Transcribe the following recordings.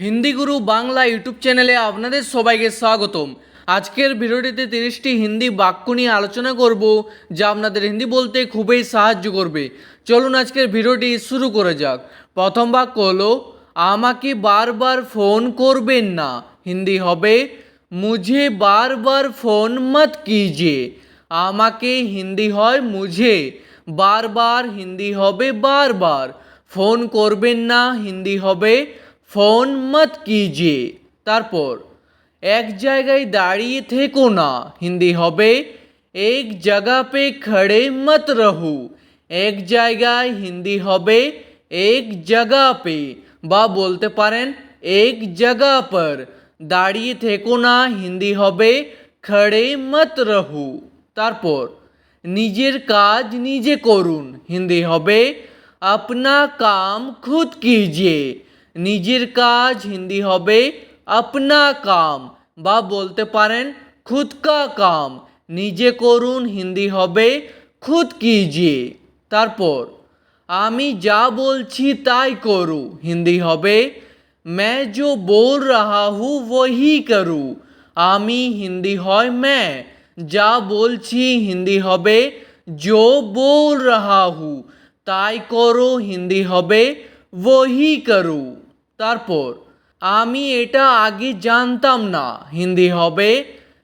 হিন্দি গুরু Bangla YouTube চ্যানেলে আপনাদের সবাইকে স্বাগতম। আজকের ভিডিওটিতে তিরিশটি হিন্দি বাক্য নিয়ে আলোচনা করব, যা আপনাদের হিন্দি বলতে খুবই সাহায্য করবে। চলুন আজকের ভিডিওটি শুরু করে যাক। প্রথম বাক্য হলো, আমাকে বারবার ফোন করবেন না। হিন্দি হবে, মুঝে বারবার ফোন মত কিজিয়ে। আমাকে হিন্দি হয়, মুঝে। বারবার হিন্দি হবে, বারবার। ফোন করবেন না, হিন্দি হবে ফোন মত কিজিয়ে তারপর এক জায়গায় দাঁড়িয়ে থেকো না হিন্দি হবে এক জায়গা পে খড়ে মত রহু এক জায়গায় হিন্দি হবে এক জায়গা পে বা বলতে পারেন এক জায়গা পর দাঁড়িয়ে থেকো না হিন্দি হবে খড়ে মত রহু তারপর নিজের কাজ নিজে করুন হিন্দি হবে আপনা কাম খুদ কিজিয়ে নিজের কাজ হিন্দি হবে আপনা কাম বা বলতে পারেন খুদ কা কাম নিজে করুন হিন্দি হবে খুদ কিজিয়ে তারপর আমি যা বলছি তাই করু হিন্দি হবে मैं जो बोल रहा हूँ वही करूँ আমি হিন্দি হয় मैं যা বলছি হিন্দি হবে जो बोल रहा हूँ তাই করো হিন্দি হবে वही করু তারপর আমি এটা আগে জানতাম না হিন্দি হবে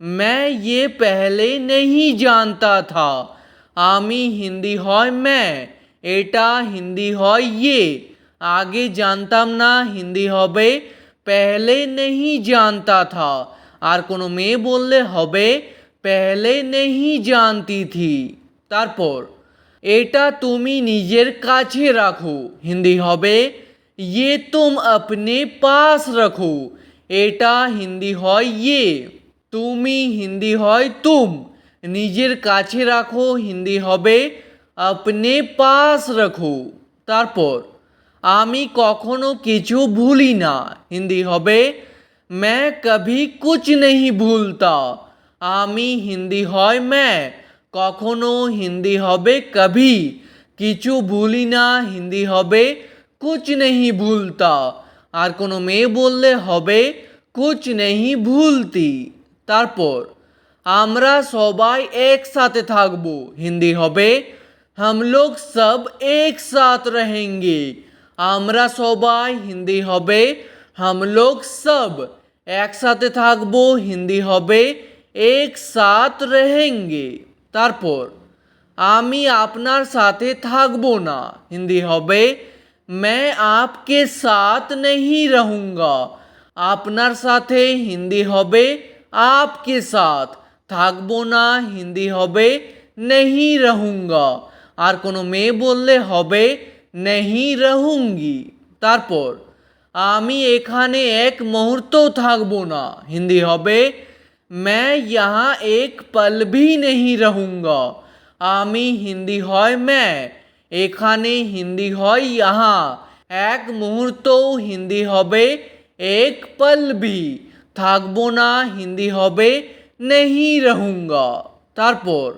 मैं ये पहले नहीं जानता था আমি হিন্দি হয় मैं এটা হিন্দি হয় ये আগে জানতাম না হিন্দি হবে পেহলে নেহি জানতা থা আর কোনো মেয়ে বললে হবে পেহলে নেহি জানতি থি তারপর এটা তুমি নিজের কাছে রাখো হিন্দি হবে ইয়ে তুম আপনে পাস রাখো এটা হিন্দি হয় ইয়ে তুমি হিন্দি হয় তুম নিজের কাছে রাখো হিন্দি হবে আপনে পাস রাখো তারপর আমি কখনো কিছু ভুলি না হিন্দি হবে मैं कभी कुछ नहीं भूलता আমি হিন্দি হয় मैं কখনো হিন্দি হবে কভি কিছু ভুলি না হিন্দি হবে কুচ নেহি ভুলতা আর কোনো মেয়ে বললে হবে কুচ নেহি ভুলতি তারপর আমরা সবাই একসাথে থাকবো হিন্দি হবে हम लोग सब एक साथ रहेंगे আমরা সবাই হিন্দি হবে हम लोग सब একসাথে থাকবো হিন্দি হবে এক সাথ रहेंगे তারপর আমি আপনার সাথে থাকবো না হিন্দি হবে मैं आपके साथ नहीं रहूँगा আপনার সাথে হিন্দি হবে आपके साथ থাকবো না হিন্দি হবে नहीं रहूँगा আর কোনো মেয়ে বললে হবে नहीं रहूँगी তারপর আমি এখানে এক মুহূর্তও থাকবো না হিন্দি হবে मैं यहाँ एक पल भी नहीं रहूँगा আমি হিন্দি হয় मैं এখানে হিন্দি হয় यहाँ এক মুহূর্তও হিন্দি হবে এক পল ভি থাকবো না হিন্দি হবে নেহি রহুঙ্গা তারপর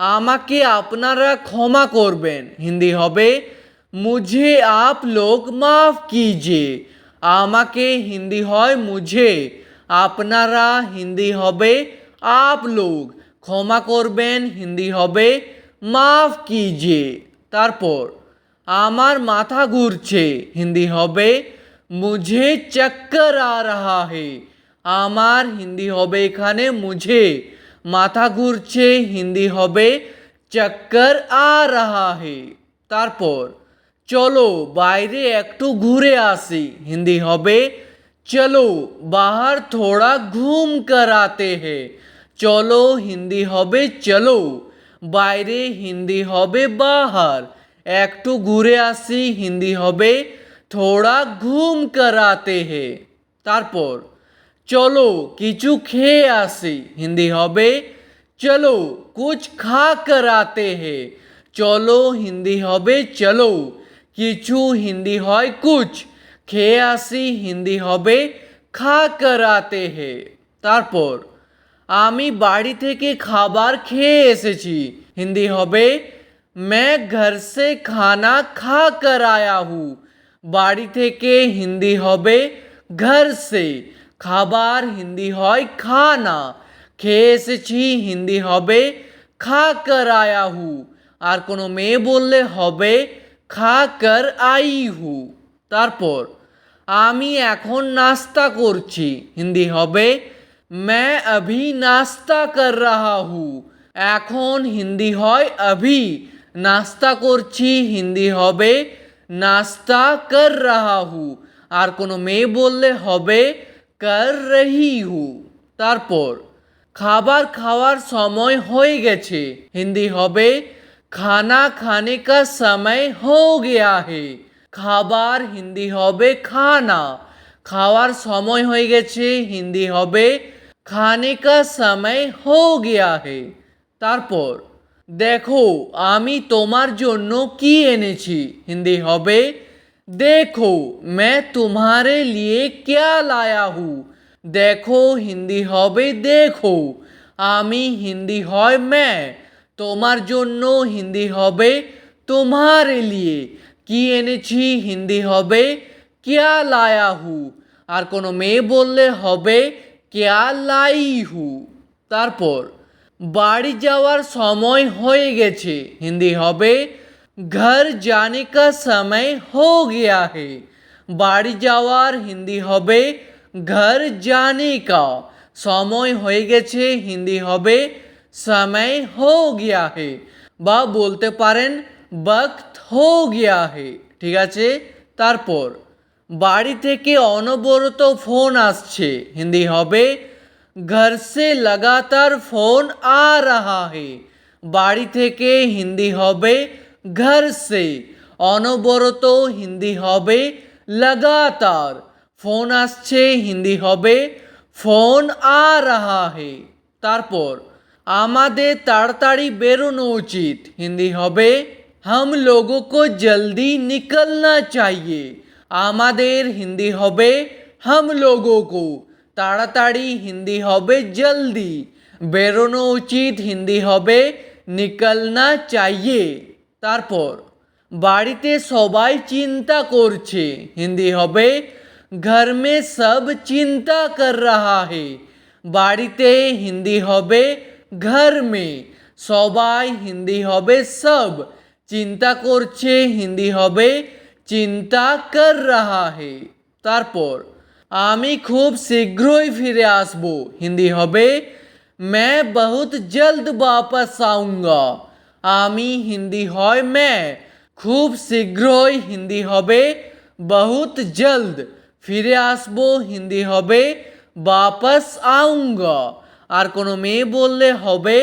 আমাকে আপনারা ক্ষমা করবেন হিন্দি হবে মুঝে আপ লোক মাফ কিজিয়ে আমাকে হিন্দি হয় মুঝে আপনারা হিন্দি হবে, আপ লোক ক্ষমা করবেন, হিন্দি হবে। মাফ কিজিয়ে। তারপর, আমার মাথা ঘুরছে, হিন্দি হবে। মুঝে চক্কর আ রাহা হে। আমার হিন্দি হবে এখানে মুঝে। মাথা ঘুরছে, হিন্দি হবে। চক্কর আ রাহা হে। তারপর, চলো বাইরে একটু ঘুরে আসি। হিন্দি হবে। চলো বাহার থোড়া ঘুম কর আতে হে চলো হিন্দি হবে চলো বাইরে হিন্দি হবে বাহার একটু ঘুরে আসি হিন্দি হবে থোড়া ঘুম করাতে হে তারপর চলো কিছু খেয়ে আসি হিন্দি হবে চলো কুছ খা করাতে হে চলো হিন্দি হবে চলো কিছু হিন্দি হয় কুছ খেয়ে আসি হিন্দি হবে খা করাতে হে তারপর আমি বাড়ি থেকে খাবার খেয়ে এসেছি হিন্দি হবে मैं घर से खाना खा कर आया हूँ বাড়ি থেকে হিন্দি হবে ঘর সে খাবার হিন্দি হয় খানা খেয়ে এসেছি হিন্দি হবে খা কর আয়া হু আর কোনো মেয়ে বললে হবে খা কর আই হু তারপর আমি এখন নাস্তা করছি হিন্দি হবে मैं अभी नाश्ता कर रहा हूँ এখন হিন্দি হয় अभी নাস্তা করছি হিন্দি হবে নাস্তা কর রাহা হু আর কোনো মেয়ে বললে হবে কর রহি হু তারপর খাবার খাওয়ার সময় হয়ে গেছে হিন্দি হবে খানা খানে কা সময় হো গয়া হে খাবার হিন্দি হবে খানা। খাওয়ার সময় হয়ে গেছে, হিন্দি হবে খানে কা সময় হো গিয়া হে। তারপর, দেখো, আমি তোমার জন্য কি এনেছি? হিন্দি হবে, দেখো, মে তোমারে লিয়ে ক্যা লায়া হু। দেখো, হিন্দি হবে, দেখো, আমি হিন্দি হয় মে। তোমার জন্য হিন্দি হবে তোমার লিয়ে। কি এনেছি? হিন্দি হবে, ক্যা লায়া হু আর কোনো মেয়ে বললে হবে, কেয়া লাই হু তারপর, বাড়ি যাওয়ার সময় হয়ে গেছে। হিন্দি হবে, ঘর জানে কা সময় হো গয়া হে। বাড়ি যাওয়ার হিন্দি হবে, ঘর জানে কা সময় হয়ে গেছে। হিন্দি হবে, সময় হো গিয়া হে। বা বলতে পারেন, বক্ত হো গিয়া হে, ঠিক আছে? তারপর, বাড়ি থেকে অনবরত ফোন আসছে। হিন্দি হবে, ঘর সে লাগাতার ফোন আ রাহা হে। বাড়ি থেকে হিন্দি হবে, ঘর সে অনবরত হিন্দি হবে লাগাতার। ফোন আসছে, হিন্দি হবে, ফোন আ রাহা হে। তারপর, আমাদের তাড়াতাড়ি বেরোনো উচিত। হিন্দি হবে हम लोगों को जल्दी निकलना चाहिए আমাদের হিন্দি হবে हम लोगों को তাড়াতাড়ি হিন্দি হবে জলদি বেরোনো উচিত হিন্দি হবে নিকলনা চাইয়ে তারপর বাড়িতে সবাই চিন্তা করছে হিন্দি হবে ঘর মে সব চিন্তা কর রাহা হে বাড়িতে হিন্দি হবে ঘর মে সবাই হিন্দি হবে সব চিন্তা করছে হিন্দি হবে চিন্তা কর রাহা হে তারপর আমি খুব শীঘ্রই ফিরে আসব হিন্দি হবে मैं बहुत जल्द वापस आऊँगा আমি হিন্দি হয় मैं খুব শীঘ্রই হিন্দি হবে বহুত জলদ ফিরে আসবো হিন্দি হবে বাপস আউঙ্গা আর কোনো মেয়ে বললে হবে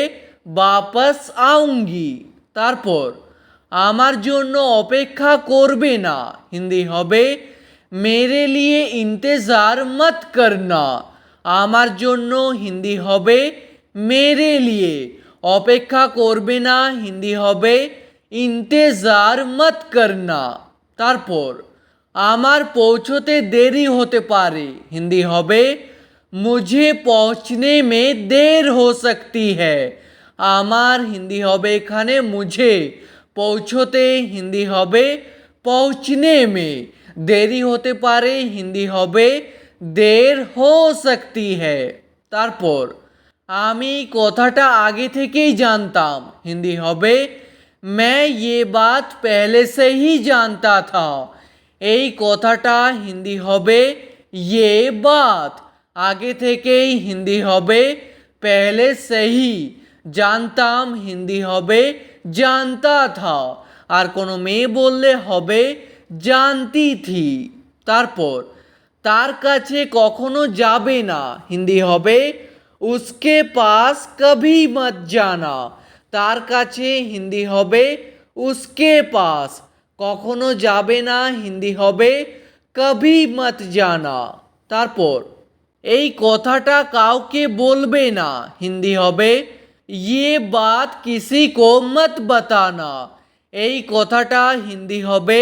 বাপস আউঙ্গি তারপর আমার জন্য অপেক্ষা করবে না। হিন্দি হবে, মেরে লিয়ে ইন্তেজার মত করনা। আমার জন্য হিন্দি হবে, মেরে লিয়ে। অপেক্ষা করবে না, হিন্দি হবে, ইন্তেজার মত করনা। তারপর, আমার পৌঁছতে দেরি হতে পারে। হিন্দি হবে, মুঝে পৌঁছনে মে দের হো সকতি হ্যায়। আমার হিন্দি হবে এখানে, মুঝে। পৌঁছতে হিন্দি হবে পৌঁছনে মে দেরি হতে পারে হিন্দি হবে দের হো সকতি হ্যায় তারপর আমি কথাটা আগে থেকেই জানতাম হিন্দি হবে मैं ये बात पहले से ही जानता था এই কথাটা হিন্দি হবে ये बात আগে থেকেই হিন্দি হবে पहले से ही জানতাম হিন্দি হবে জানতা থা আর কোনো মেয়ে বললে হবে, জানতি থি। তারপর, তার কাছে কখনো যাবে না। হিন্দি হবে, উসকে পাস কভি মত জানা। তার কাছে হিন্দি হবে, উসকে পাস কখনো যাবে না। হিন্দি হবে, কভি মত জানা। তারপর, এই কথাটা কাউকে বলবে না। হিন্দি হবে ইয়ে বাত কিসি কো মত বাতানা এই কথাটা হিন্দি হবে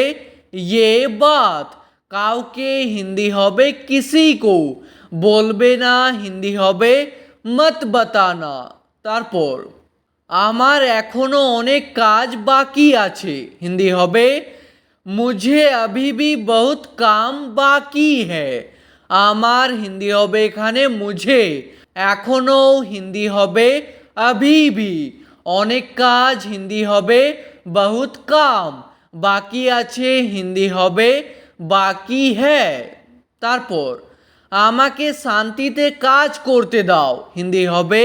ইয়ে বাত কাউকে হিন্দি হবে কিসি কো বলবে না হিন্দি হবে মত বাতানা তারপর আমার এখনো অনেক কাজ বাকি আছে হিন্দি হবে মুঝে अभी भी बहुत काम बाकी है আমার হিন্দি হবে এখানে মুঝে এখনও হিন্দি হবে अभी भी অনেক কাজ হিন্দি হবে বহুত কাম বাকি আছে হিন্দি হবে বাকি হ্যাঁ তারপর আমাকে শান্তিতে কাজ করতে দাও হিন্দি হবে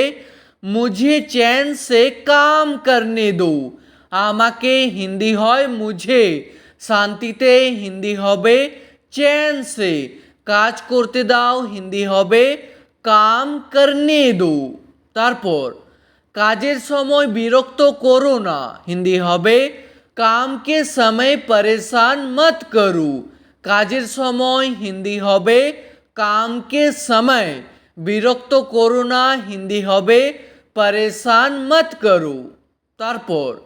মুঝে চ্যান সে কাম করনে দো আমাকে হিন্দি হয় মুঝে শান্তিতে হিন্দি হবে চ্যান সে কাজ করতে দাও হিন্দি হবে কাম করনে দো তারপর কাজের সময় বিরক্ত করো না। হিন্দি হবে, কামকে সময় পরেশান মত করু। কাজের সময় হিন্দি হবে, কামকে সময় বিরক্ত করো না। হিন্দি হবে, পরেশান মত করু। তারপর,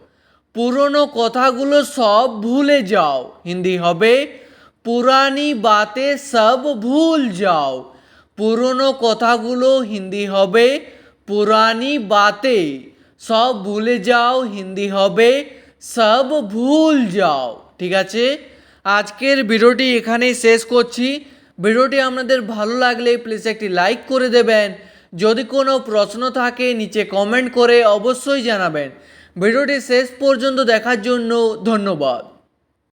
পুরনো কথাগুলো সব ভুলে যাও। হিন্দি হবে, পুরানি বাতে সব ভুল যাও। পুরনো কথাগুলো হিন্দি হবে পুরানি বাতে, সব ভুলে যাও, হিন্দি হবে, সব ভুল যাও। ঠিক আছে? আজকের ভিডিওটি এখানেই শেষ করছি। ভিডিওটি আপনাদের ভালো লাগলে প্লিজ একটি লাইক করে দেবেন। যদি কোনো প্রশ্ন থাকে, নিচে কমেন্ট করে অবশ্যই জানাবেন। ভিডিওটি শেষ পর্যন্ত দেখার জন্য ধন্যবাদ।